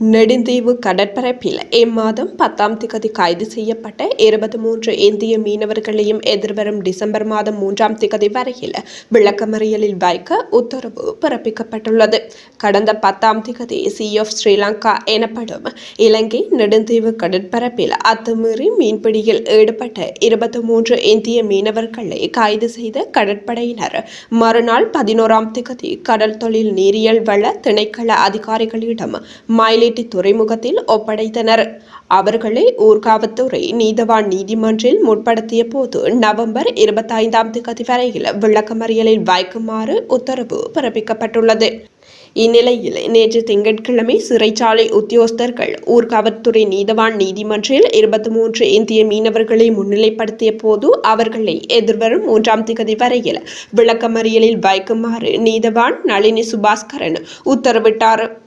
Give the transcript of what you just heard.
நெடுந்தீவு கடற்பரப்பில் இம்மாதம் பத்தாம் திகதி கைது செய்யப்பட்ட இருபத்தி மூன்று இந்திய மீனவர்களையும் எதிர்வரும் டிசம்பர் மாதம் மூன்றாம் திகதி வரையில் விளக்கமறியலில் வைக்க உத்தரவு பிறப்பிக்கப்பட்டுள்ளது கடந்த பத்தாம் திகதி சி ஆஃப் ஸ்ரீலங்கா எனப்படும் இலங்கை நெடுந்தீவு கடற்பரப்பில் அத்துமீறி மீன்பிடியில் ஈடுபட்ட இருபத்தி மூன்று இந்திய மீனவர்களை கைது செய்த கடற்படையினர் மறுநாள் பதினோராம் திகதி கடல் தொழில் நீரியல் வள திணைக்கள அதிகாரிகளிடம் மயிலேட்டி துறைமுகத்தில் ஒப்படைத்தனர். அவர்களை ஊர்காவத்துறை நீதவான் நீதிமன்றில் முற்படுத்திய போது நவம்பர் இருபத்தைந்தாம் தேதி வரையில் விளக்கமறியலில் வைக்குமாறு உத்தரவு பிறப்பிக்கப்பட்டுள்ளது. இந்நிலையில் நேற்று திங்கட்கிழமை சிறைச்சாலை உத்தியோகஸ்தர்கள் ஊர்காவல்துறை நீதவான் நீதிமன்றில் இருபத்தி மூன்று இந்திய மீனவர்களை முன்னிலைப்படுத்திய போது அவர்களை எதிர்வரும் மூன்றாம் திகதி வரையில் விளக்கமறியலில் வைக்குமாறு நீதவான் நளினி சுபாஸ்கரன் உத்தரவிட்டார்.